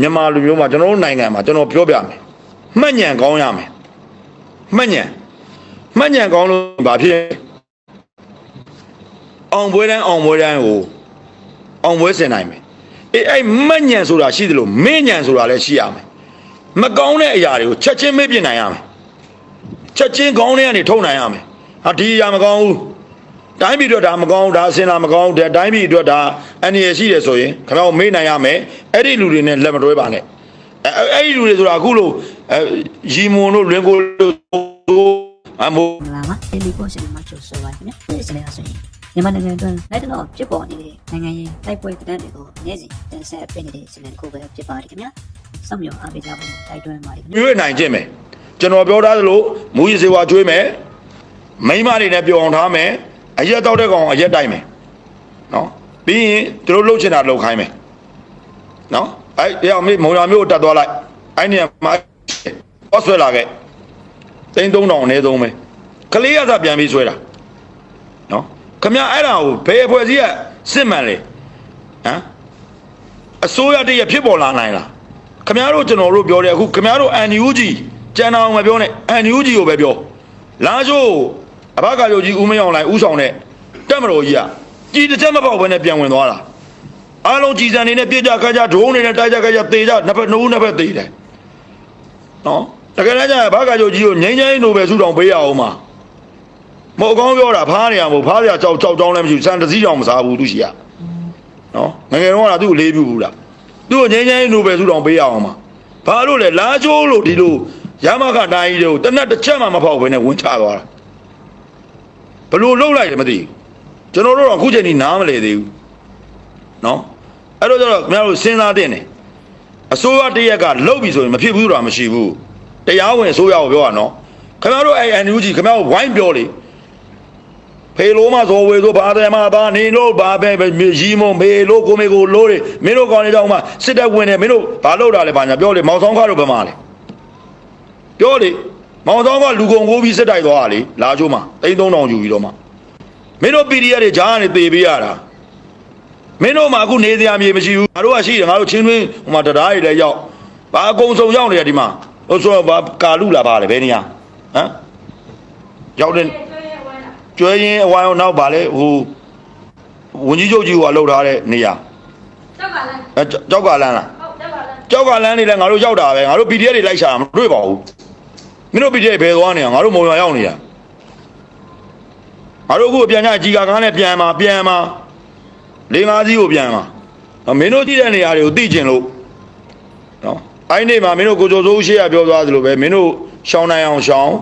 မြန်မာလူမျိုးမှာကျွန်တော်တို့နိုင်ငံမှာကျွန်တော်ပြောပြမယ်မှတ်ညံကောင်းရမယ်မှတ်ညံမှတ်ညံကောင်းလို့ဘာဖြစ်လဲအောင်ပွဲတိုင်းအောင်ပွဲတိုင်းကိုအောင်ပွဲဆင်နိုင်မယ်အေးအဲ့မှတ်ညံဆိုတာရှိသလိုမင်းညံဆိုတာလည်းရှိရမယ်မကောင်းတဲ့အရာတွေကိုချက်ချင်းမေ့ပြနိုင်ရမယ်ချက်ချင်းကောင်းတဲ့ကနေထုတ်နိုင်ရမယ်ဟာဒီအရာမကောင်းဘူး တိုင်းပြည်အတွက်ဒါမကောင်းဘူးဒါအစင်လာမကောင်းဘူးဒါတိုင်းပြည်အတွက်ဒါအန္တရာယ်ရှိတယ်ဆိုရင်ခင်ဗျားတို့မေ့နိုင်ရမယ်အဲ့ဒီလူတွေနဲ့လက်မတွဲပါနဲ့အဲအဲ့ဒီလူတွေဆိုတာအခုလို့အဲရီမွန်တို့လွင်ကိုတို့အမိုးမလာပါတယ်လီပေါ်ရှင်မှာချိုးဆိုပါခင်ဗျဒီစနေအဆိုရင်မြန်မာနိုင်ငံအတွင်းလိုက်တော့ဖြစ်ပေါ်နေတဲ့နိုင်ငံရေးတိုက်ပွဲတန်းတွေကိုနေ့စဉ်တင်ဆက်ပေးနေတဲ့စနေကိုပဲဖြစ်ပါတယ်ခင်ဗျစောင့်မျှော်အားပေးကြဖို့တိုက်တွန်းပါတယ်ခင်ဗျရွေးနိုင်ခြင်းမယ်ကျွန်တော်ပြောထားသလိုမူရည်စေဝါကျွေးမယ်မိန်းမတွေနဲ့ပြောအောင်ထားမယ် အရက်တောက်တဲ့ကောင်အရက်တိုက်မယ်နော်ပြီးရင်သူတို့လှုပ်ချင်တာလှုပ်ခိုင်းမယ်နော်အဲ့တရားမေးမုံရမျိုးကိုတတ်သွားလိုက်အဲ့နေရာမှာဟောဆွဲလာခဲ့သိန်း3000အနည်းဆုံးပဲကလေးရသာပြန်ပြီးဆွဲတာနော်ခမရအဲ့ဒါကိုဘယ်အဖွဲ့အစည်းကစစ်မှန်လဲဟမ်အစိုးရတည်းရဖြစ်ပေါ်လာနိုင်လားခမရတို့ကျွန်တော်တို့ပြောတယ်အခုခမရတို့ NUG ကျန်အောင်မပြောနဲ့ NUG ကိုပဲပြောလာချိုး အဘကကြိုကြီးဦးမင်းအောင်လိုက်ဦးဆောင်တဲ့တက်မတော်ကြီးကကြည်တစ်ချက်မပေါက်ဘဲနဲ့ပြန်ဝင်သွားတာအားလုံးကြည်စံနေနဲ့ပြစ်ကြခါကြဒုံးနေနဲ့တိုက်ကြခါကြသေကြနှစ်ဖက်နှုတ်နှစ်ဖက်သေတယ်နော်တကယ်တမ်းကျရင်ဘာကကြိုကြီးကိုငိမ့်ငိမ့်နိုဘယ်ဆုတောင်ပေးရအောင်မှာမဟုတ်ကောင်းပြောတာဖားနေရမို့ဖားရကြောက်ကြောက်တောင်းလည်းမရှိဘူးစံတစ်စည်းတောင်မစားဘူးသူရှိရနော်ငယ်ငယ်တော့ကသူ့ကိုလေးပြဘူးလားသူ့ကိုငိမ့်ငိမ့်နိုဘယ်ဆုတောင်ပေးရအောင်မှာဘာလို့လဲလာချိုးလို့ဒီလိုရမခတိုင်းကြီးတို့တနက်တစ်ချက်မှမဖောက်ဘဲနဲ့ဝင်ချသွားတာ ဘလို့လှုပ်လိုက်တယ်မသိဘူးကျွန်တော်တို့တော့အခုချိန်ကြီးနားမလဲသေးဘူးနော်အဲ့တော့ကျတော့ခင်ဗျားတို့စဉ်းစားတင်တယ်အစိုးရတရက်ကလှုပ်ပြီဆိုရင်မဖြစ်ဘူးဆိုတာမရှိဘူးတရားဝင်အစိုးရကိုပြောရနော်ခင်ဗျားတို့အဲ့ NUG ခင်ဗျားတို့ဝိုင်းပြောလေဖေလိုမဇော်ဝေဆိုဘာတယ်မဘာနေလို့ဘာပဲရီမုံမေလို့ကိုမေကိုလို့တွေမင်းတို့ကောင်းနေကြအောင်မစစ်တပ်ဝင်တယ်မင်းတို့ဘာလုပ်တာလဲဘာညာပြောလေမောင်ဆောင်ခါတို့ဘယ်မှာလဲပြောလေ မောင်ဆောင်ကလူကုန်ကိုပြီးစစ်တိုက်သွားတာလေလာချိုးမှာတိန်း3000ယူပြီးတော့မှမင်းတို့ PDF တွေဂျားကနေတေပေးရတာမင်းတို့မှအခုနေစရာမြေမရှိဘူးငါတို့ကရှိတယ်ငါတို့ချင်းတွင်းဟိုမှာတရားတွေလည်းရောက်ဘာအကုန်စုံရောက်နေတယ်ဒီမှာဟိုဆိုတော့ဘာကာလူလာပါလေဘယ်နေရာဟမ်ရောက်တဲ့ကျွဲရင်အဝိုင်းအောင်နောက်ပါလေဟိုဝန်ကြီးချုပ်ကြီးကလှုပ်ထားတဲ့နေရာကြောက်ကလည်းအဲကြောက်ကလန်းလားဟုတ်ကြောက်ကလည်းကြောက်ကလန်းနေလဲငါတို့ရောက်တာပဲငါတို့ PDF တွေလိုက်ရှာတာမတွေ့ပါဘူး မင်းတို့ PDF ဘယ်သွားနေရငါတို့မုံရွာရောက်နေရငါတို့အခုပြန်ကြကြီးကာကားနဲ့ပြန်มาပြန်มา လေးငါးစီးကိုပြန်มาမင်းတို့ကြည့်တဲ့နေရာတွေကိုသိကျင်လို့နော်အဲ့ဒီနေ့မှာမင်းတို့ကိုကြိုစိုးရှေ့ကပြောသွားသလိုပဲမင်းတို့ရှောင်းနိုင်အောင်ရှောင်း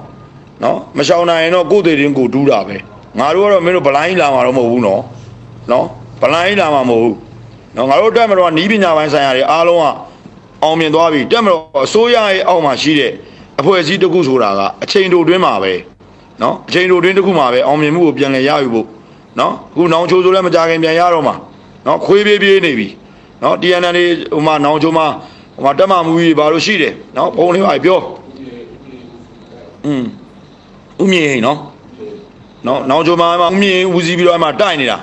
နော်မရှောင်းနိုင်ရင်တော့ကိုယ်တည်ရင်ကိုတူးတာပဲငါတို့ကတော့မင်းတို့ဗလိုင်းလာမှာတော့မဟုတ်ဘူးနော်နော်ဗလိုင်းလာမှာမဟုတ်ဘူးနော်ငါတို့တက်မတော်ကနီးပညာပိုင်းဆိုင်ရာတွေအားလုံးကအောင်မြင်သွားပြီတက်မတော်အစိုးရရဲ့အောက်မှာရှိတဲ့ အဖွဲ့အစည်းတစ်ခုဆိုတာကအချိန်တိုတွင်းမှာပဲနော်အချိန်တိုတွင်းတစ်ခုမှာပဲအောင်မြင်မှုကိုပြန်လည်ရယူဖို့နော်အခုနောင်ချိုးဆိုလည်းမကြခင်ပြန်ရတော့မှာနော်ခွေးပြေးပြေးနေပြီနော် TNN လေးဟိုမှာနောင်ချိုးမှာဟိုမှာတက်မမူကြီးဘာလို့ရှိတယ်နော်ဘုံလေးပါပြောอืมဥမြင့်နော်နော်နောင်ချိုးမှာဥမြင့်ဦးစီးပြီးတော့အမှတိုက်နေတာ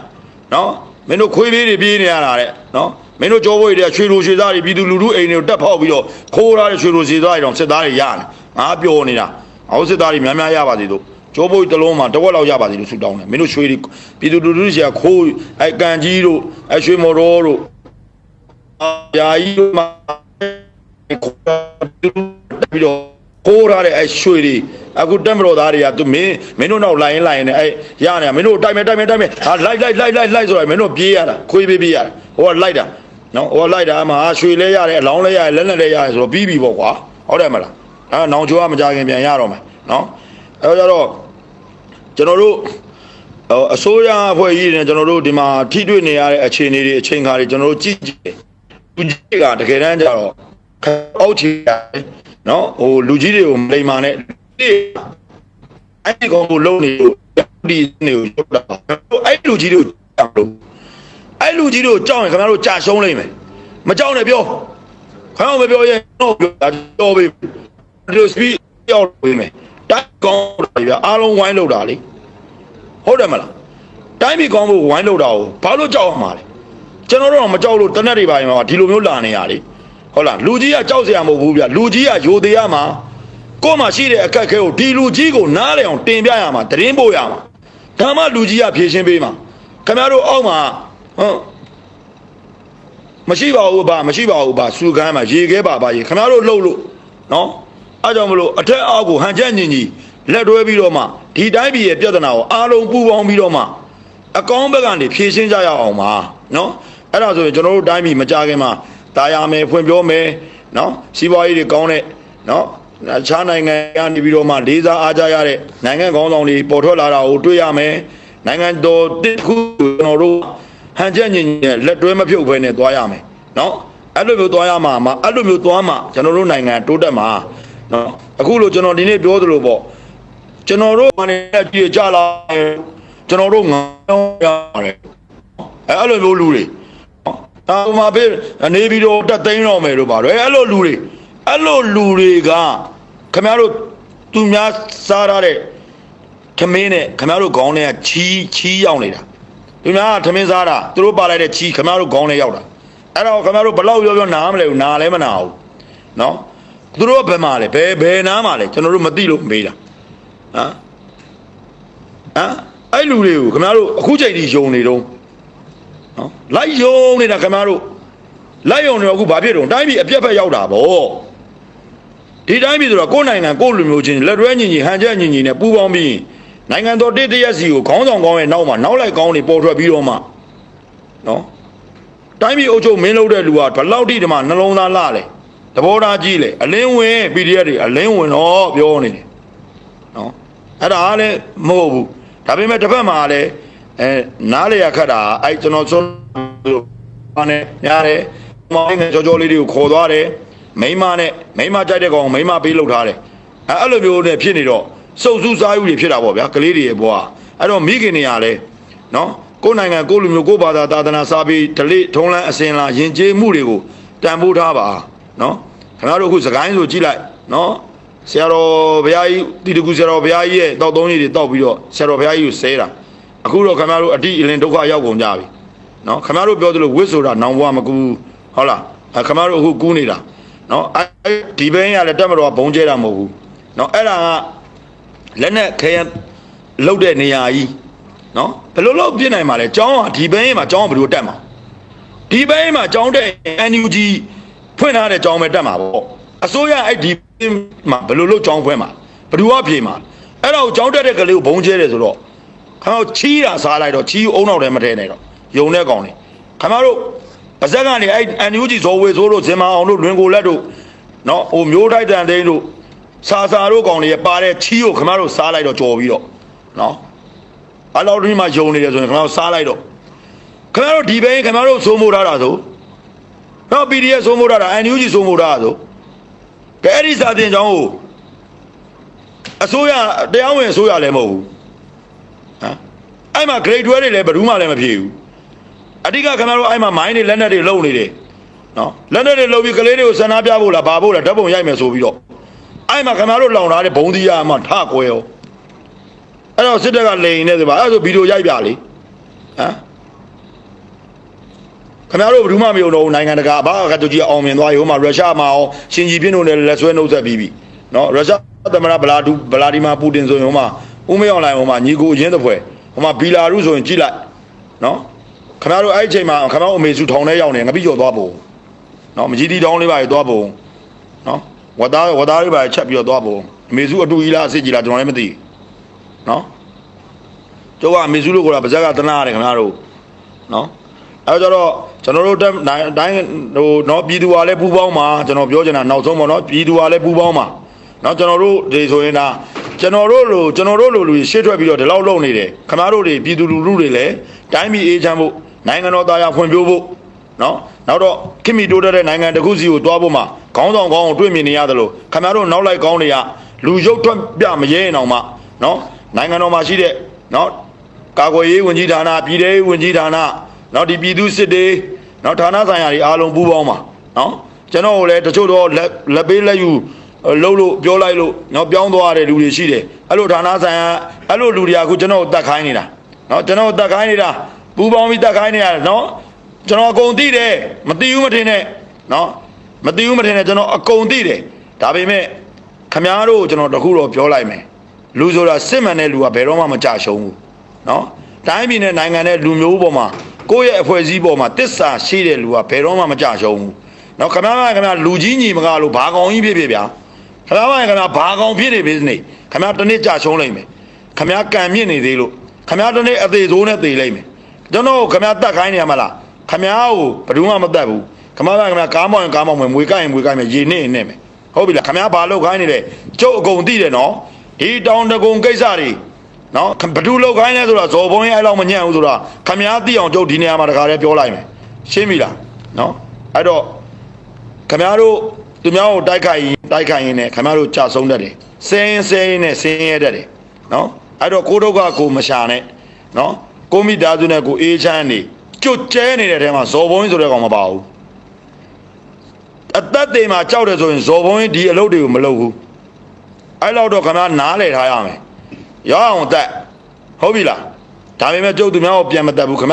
နော်မင်းတို့ခွေးပြေးတွေပြေးနေရတာတဲ့နော်မင်းတို့ကြောဘွေတွေရွှေလိုရွှေသားတွေပြည်သူလူထုအိမ်တွေကိုတက်ဖောက်ပြီးတော့ခိုးထားတဲ့ရွှေလိုရွှေသားတွေတော့စစ်သားတွေရတယ် ငါပြောနေတာအောက်စစ်သားတွေများများရပါသေးတို့ကျိုးဘုတ်တစ်လုံးမှာတစ်ဝက်လောက်ရပါစီလို့ဆူတောင်းတယ်မင်းတို့ရွှေတွေပြည်သူလူထုရှာခိုးအဲကန်ကြီးတို့အဲရွှေမော်တော်တို့အာယာကြီးတို့မှာခိုးပြီးတော့ခိုးထားတဲ့အဲရွှေတွေအခုတက်မတော်သားတွေကသူမင်းမင်းတို့နောက်လိုက်ရင်လိုက်ရင်အဲရနေမင်းတို့တိုက်မယ်တိုက်မယ်တိုက်မယ်ဟာလိုက်လိုက်လိုက်လိုက်လိုက်ဆိုတော့မင်းတို့ပြေးရတာခွေးပြေးပြေးရတာဟိုကလိုက်တာနော်ဟိုကလိုက်တာအမှရွှေလဲရတယ်အလောင်းလဲရတယ်လက်နဲ့လဲရတယ်ဆိုတော့ပြီးပြီပေါ့ကွာဟုတ်တယ်မလား အဲနောင်ချိုးကမကြခင်ပြန်ရတော့မယ်နော်အဲကြတော့ကျွန်တော်တို့ဟိုအစိုးရအဖွဲ့ကြီးတွေနဲ့ကျွန်တော်တို့ဒီမှာထိတွေ့နေရတဲ့အခြေအနေတွေအချိန်ခါတွေကျွန်တော်တို့ကြည့်ကြည့်လူကြီးကတကယ်တမ်းကျတော့အောက်ချီရတယ်နော်ဟိုလူကြီးတွေကိုမလိမ္မာနဲ့အဲ့ဒီကောင်ကိုလုံနေလို့ဒီနေကိုရုပ်တာအဲ့လူကြီးတွေကိုကြောက်လို့အဲ့လူကြီးတွေကိုကြောက်ရင်ခင်ဗျားတို့ကြာရှုံးလိမ့်မယ်မကြောက်နဲ့ပြောခင်ဗျားမပြောရင်တော့ပြောပြော တို့စပီးရောက်ဝင်မယ်တိုက်ကောင်းတာပြအားလုံးဝိုင်းလောက်တာလေဟုတ်တယ်မလားတိုင်းပြည်ကောင်းဖို့ဝိုင်းလောက်တာကိုဘာလို့ကြောက်ရမှာလဲကျွန်တော်တို့တော့မကြောက်လို့တနက်တွေပိုင်းမှာဒီလိုမျိုးလာနေရလေဟုတ်လားလူကြီးကကြောက်စရာမဟုတ်ဘူးဗျလူကြီးကယိုသေးရမှာကို့မှာရှိတဲ့အခက်ခဲကိုဒီလူကြီးကိုနားလည်အောင်တင်ပြရမှာသတင်းပို့ရမှာဒါမှလူကြီးကဖြေရှင်းပေးမှာခင်ဗျားတို့အောက်မှာဟုတ်မရှိပါဘူးဗျမရှိပါဘူးဗျစူကမ်းမှာရေခဲပါပါရေခင်ဗျားတို့လှုပ်လို့နော် အားကြောင့်မလို့အထက်အောက်ကိုဟန်ချက်ညီညီလက်တွဲပြီးတော့မှဒီတိုင်းပြည်ရဲ့ပြဿနာကိုအားလုံးပူးပေါင်းပြီးတော့မှအကောင်းဘက်ကနေဖြည့်ရှင်းကြရအောင်ပါနော်အဲ့ဒါဆိုရင်ကျွန်တော်တို့တိုင်းပြည်မကြခင်မှာတာယာမယ်ဖွင့်ပြောမယ်နော်စီးပွားရေးတွေကောင်းတဲ့နော်အခြားနိုင်ငံကနေပြီးတော့မှလေးစားအားကြရတဲ့နိုင်ငံကောင်းဆောင်တွေပေါ်ထွက်လာတာကိုတွေ့ရမယ်နိုင်ငံတော်တစ်ခုကျွန်တော်တို့ဟန်ချက်ညင်ညင်လက်တွဲမဖြုတ်ဘဲနဲ့သွားရမယ်နော်အဲ့လိုမျိုးသွားရမှာမှာအဲ့လိုမျိုးသွားမှာကျွန်တော်တို့နိုင်ငံတိုးတက်မှာ နော်အခုလိုကျွန်တော်ဒီနေ့ပြောသလိုပေါ့ကျွန်တော်တို့ကနေကြည့်ကြလာတယ်ကျွန်တော်တို့ငါရတယ်အဲအဲ့လိုမျိုးလူတွေအာဟိုမှာဖေးနေပြီးတော့တက်သိမ်းတော့မယ်လို့ပါတော့အဲ့လိုလူတွေအဲ့လိုလူတွေကခင်ဗျားတို့သူများစားရတဲ့ခမင်းနဲ့ခင်ဗျားတို့ခေါင်းထဲကချီးချီးရောက်နေတာသူများကခမင်းစားတာသူတို့ပါလိုက်တဲ့ချီးခင်ဗျားတို့ခေါင်းထဲရောက်တာအဲ့တော့ခင်ဗျားတို့ဘလောက်ပြောပြောနားမလဲဘူးနားလည်းမနာဘူးနော် သူတို့ကဘယ်မှာလဲဘယ်ဘယ်နားမှာလဲကျွန်တော်တို့မသိလို့မေးတာဟမ်ဟမ်အဲ့လူတွေကိုခင်ဗျားတို့အခုချိန်ထိယုံနေတော့နော်လိုက်ယုံနေတာခင်ဗျားတို့လိုက်ယုံနေတော့အခုဘာဖြစ်တော့တိုင်းပြည်အပြက်ဖက်ရောက်တာဗောဒီတိုင်းပြည်ဆိုတော့ကိုယ်နိုင်ငံကိုယ်လူမျိုးချင်းလက်တွဲညီညီဟန်ချက်ညီညီနဲ့ပူးပေါင်းပြီးနိုင်ငံတော်တစ်တရက်စီကိုခေါင်းဆောင်ကောင်းရဲ့နောက်မှာနောက်လိုက်ကောင်းနေပေါ်ထွက်ပြီးတော့မှနော်တိုင်းပြည်အုပ်ချုပ်မင်းလုပ်တဲ့လူကဘယ်လောက်ထိဒီမှာနှလုံးသားလှလဲ သဘောထားကြီးလေအလင်းဝင် PDF တွေအလင်းဝင်တော့ပြောနေတယ်နော်အဲ့ဒါလည်းမဟုတ်ဘူးဒါပေမဲ့တစ်ဖက်မှာလည်းအဲနားလေရခတ်တာအဲ့ကျွန်တော်ဆုံးလို့ဘာနဲ့ညားတယ်မောင်ငယ်ကြောကြောလေးတွေကိုခေါ်သွားတယ်မိန်းမနဲ့မိန်းမကြိုက်တဲ့ကောင်မိန်းမပေးလုပ်ထားတယ်အဲအဲ့လိုမျိုးနဲ့ဖြစ်နေတော့စုပ်စူးစားယူတွေဖြစ်တာပေါ့ဗျာကလေးတွေရဲ့ဘဝအဲ့တော့မိခင်တွေကလည်းနော်ကိုယ်နိုင်ငံကိုယ်လူမျိုးကိုယ်ဘာသာသာသနာစားပြီးဒလိထုံးလန်းအစင်လာယဉ်ကျေးမှုတွေကိုတန်ဖိုးထားပါ နော်ခင်ဗျားတို့အခုစကိုင်းဆိုကြည့်လိုက်နော်ဆရာတော်ဘုရားကြီးတီတကူဆရာတော်ဘုရားကြီးရဲ့တောက်သုံးကြီးတွေတောက်ပြီးတော့ဆရာတော်ဘုရားကြီးကိုဆဲတာအခုတော့ခင်ဗျားတို့အတိအလင်ဒုက္ခရောက်ကုန်ကြပြီနော်ခင်ဗျားတို့ပြောသလိုဝစ်ဆိုတာနောင်ဘဝမကူဘူးဟုတ်လားအဲခင်ဗျားတို့အခုကူးနေတာနော်အဲဒီဘင်းရလည်းတက်မတော်ကဘုံကျဲတာမဟုတ်ဘူးနော်အဲ့ဒါကလက်နဲ့ခဲရလုတ်တဲ့နေရာကြီးနော်ဘယ်လိုလုပ်ပြစ်နိုင်မှာလဲကျောင်းကဒီဘင်းမှာကျောင်းကဘယ်လိုတက်မှာဒီဘင်းမှာကျောင်းတဲ့ NUG ဖွင့်ထားတဲ့ကျောင်းပဲတက်မှာပေါ့အစိုးရအဲ့ဒီမှာဘယ်လိုလုပ်ကျောင်းဖွင့်မှာဘယ်သူကဖြေမှာအဲ့တော့ကျောင်းတက်တဲ့ကလေးကိုဘုံကျဲတယ်ဆိုတော့ခမောချီးတာစားလိုက်တော့ချီးအုံနောက်ထဲမထဲနဲ့တော့ယုံတဲ့ကောင်နေခမောတို့ပါဇက်ကနေအဲ့ NUG ဇော်ဝေဆိုးတို့ဇင်မာအောင်တို့လွင်ကိုလက်တို့နော်ဟိုမျိုးတိုက်တန်သိန်းတို့စာစာတို့ကောင်တွေပါတဲ့ချီးကိုခမောတို့စားလိုက်တော့ကြော်ပြီးတော့နော်အဲ့လောက်ဒီမှာယုံနေတယ်ဆိုရင်ခမောစားလိုက်တော့ခမောတို့ဒီဘဲခမောတို့စိုးမိုးထားတာဆို နော် PDF စိုးမိုးထားတာ NUG စိုးမိုးထားတာဆိုကဲအဲ့ဒီစာတင်ကြောင်းကိုအစိုးရတရားဝင်အစိုးရလည်းမဟုတ်ဘူးဟမ်အဲ့မှာ grade 12တွေလည်းဘယ်သူမှလည်းမဖြေဘူးအဓိကခင်ဗျားတို့အဲ့မှာ mine တွေလက်နက်တွေလုံနေတယ်နော်လက်နက်တွေလုံပြီးကလေးတွေကိုစန္ဒပြဖို့လားဘာဖို့လားဓာတ်ပုံရိုက်မယ်ဆိုပြီးတော့အဲ့မှာခင်ဗျားတို့လောင်ထားတဲ့ဘုံသီးရမှာထကွဲရောအဲ့တော့စစ်တပ်ကလိန်နေတယ်ပါအဲ့ဒါဆိုဗီဒီယိုရိုက်ပြလေဟမ် ခင်ဗျားတို့ဘယ်သူမှမယုံတော့ဘူးနိုင်ငံတကာဘာကတူကြီးအောင်မြင်သွားရောမှာရုရှားမှာအောင်ရှင်ကြီးပြင်းတို့နဲ့လက်ဆွဲနှုတ်ဆက်ပြီးပြီနော်ရုရှားသမ္မတဗလာဒူဗလာဒီမာပူတင်ဆိုရင်ဟိုမှာဦးမေအောင်လိုင်ဟိုမှာညီကိုအရင်တစ်ဖွဲဟိုမှာဘီလာရုဆိုရင်ကြည့်လိုက်နော်ခင်ဗျားတို့အဲ့ဒီအချိန်မှာခင်ဗျားတို့အမေစုထောင်ထဲရောက်နေငါပြီးကျော်သွားပုံနော်မကြီးတီတောင်းလေးပါရသွားပုံနော်ဝတ်သားဝတ်သားလေးပါချက်ပြီးတော့သွားပုံအမေစုအတူကြီးလားအစ်ကြီးလားကျွန်တော်လည်းမသိဘူးနော်ကျုပ်ကအမေစုလို့ခေါ်တာဗဇက်ကတနာရတယ်ခင်ဗျားတို့နော် အဲကြတော့ကျွန်တော်တို့တိုင်းဟိုနော်ပြည်သူအားလည်းပူးပေါင်းပါကျွန်တော်ပြောချင်တာနောက်ဆုံးပေါ့နော်ပြည်သူအားလည်းပူးပေါင်းပါနော်ကျွန်တော်တို့ဒီဆိုရင်ဒါကျွန်တော်တို့လိုကျွန်တော်တို့လိုလူရှေ့ထွက်ပြီးတော့ဒီလောက်လုပ်နေတယ်ခမားတို့တွေပြည်သူလူထုတွေလည်းတိုင်းပြည်အေးချမ်းဖို့နိုင်ငံတော်သားရဖွံ့ဖြိုးဖို့နော်နောက်တော့ခင်မီတိုးတဲ့နိုင်ငံတစ်ခုစီကိုတွားဖို့မှာခေါင်းဆောင်ကောင်းကိုတွေ့မြင်နေရတယ်လို့ခမားတို့နောက်လိုက်ကောင်းတွေကလူရုပ်ထွက်ပြမရဲအောင်မှနော်နိုင်ငံတော်မှာရှိတဲ့နော်ကာကွယ်ရေးဝန်ကြီးဌာနပြည်ထောင်ဝန်ကြီးဌာန နောက်ဒီပြည်သူစစ်တွေနောက်ဌာနဆိုင်ရာတွေအားလုံးပူးပေါင်းပါနော်ကျွန်တော်တို့လည်းတချို့တော့လက်လက်ပေးလက်ယူလှုပ်လို့ပြောလိုက်လို့နော်ပြောင်းသွားတဲ့လူတွေရှိတယ်အဲ့လိုဌာနဆိုင်ရာအဲ့လိုလူတွေကအခုကျွန်တော်ကိုတတ်ခိုင်းနေတာနော်ကျွန်တော်ကိုတတ်ခိုင်းနေတာပူးပေါင်းပြီးတတ်ခိုင်းနေရတယ်နော်ကျွန်တော်အကုန်သိတယ်မသိဘူးမထင်နဲ့နော်မသိဘူးမထင်နဲ့ကျွန်တော်အကုန်သိတယ်ဒါပေမဲ့ခမားတို့ကျွန်တော်တခုတော့ပြောလိုက်မယ်လူဆိုတာစစ်မှန်တဲ့လူကဘယ်တော့မှမကြရှုံးဘူးနော်တိုင်းပြည်နဲ့နိုင်ငံနဲ့လူမျိုးပေါ်မှာ ကိုယ့်ရဲ့အဖွဲ့အစည်းပေါ်မှာတစ္ဆာရှိတဲ့လူကဘယ်တော့မှမကြရှုံးဘူးနော်ခမားကခမားလူကြီးညီမကလို့ဘာကောင်ကြီးဖြစ်ဖြစ်ဗျာခမားကခမားဘာကောင်ဖြစ်နေပြီနေခမားတစ်နေ့ကြရှုံးလိုက်မယ်ခမားကံမြင့်နေသေးလို့ခမားတစ်နေ့အသေးဆိုးနဲ့သေလိုက်မယ်ကျွန်တော်ခမားတတ်ခိုင်းနေရမလားခမားကိုဘယ်သူမှမတတ်ဘူးခမားကခမားကားမောင်းရင်ကားမောင်းမယ်မွေကိုက်ရင်မွေကိုက်မယ်ရေနေရင်နေမယ်ဟုတ်ပြီလားခမားဘာလုပ်ခိုင်းနေလဲကျုပ်အကုန်သိတယ်နော်ဒီတောင်တကုံကိစ္စတွေ နော်ဘဒူလောက်ခိုင်းလဲဆိုတော့ဇော်ဘုံရဲ့အဲ့လောက်မညံ့ဘူးဆိုတာခမည်းသိအောင်ကျုပ်ဒီနေရာမှာတခါလဲပြောလိုက်မယ်ရှင်းပြီလားနော်အဲ့တော့ခမည်းတို့သူများကိုတိုက်ခိုက်ရင်တိုက်ခိုက်ရင်လည်းခမည်းတို့ကြဆုံးတတ်တယ်စင်းစင်းနဲ့စင်းရဲတတ်တယ်နော်အဲ့တော့ကိုဒုက္ခကိုမရှာနဲ့နော်ကိုမိသားစုနဲ့ကိုအေးချမ်းနေကျွတ်ကျဲနေတဲ့ထဲမှာဇော်ဘုံဆိုတဲ့ကောင်မပါဘူးအသက်တွေမှာကြောက်တယ်ဆိုရင်ဇော်ဘုံဒီအလုပ်တွေကိုမလုပ်ဘူးအဲ့လောက်တော့ခမည်းနားလည်ထားရမယ် ရအောင်တက်ဟုတ်ပြီလားဒါပေမဲ့ကျုပ်သူများကိုပြန်မတက်ဘူးခင်ဗျာ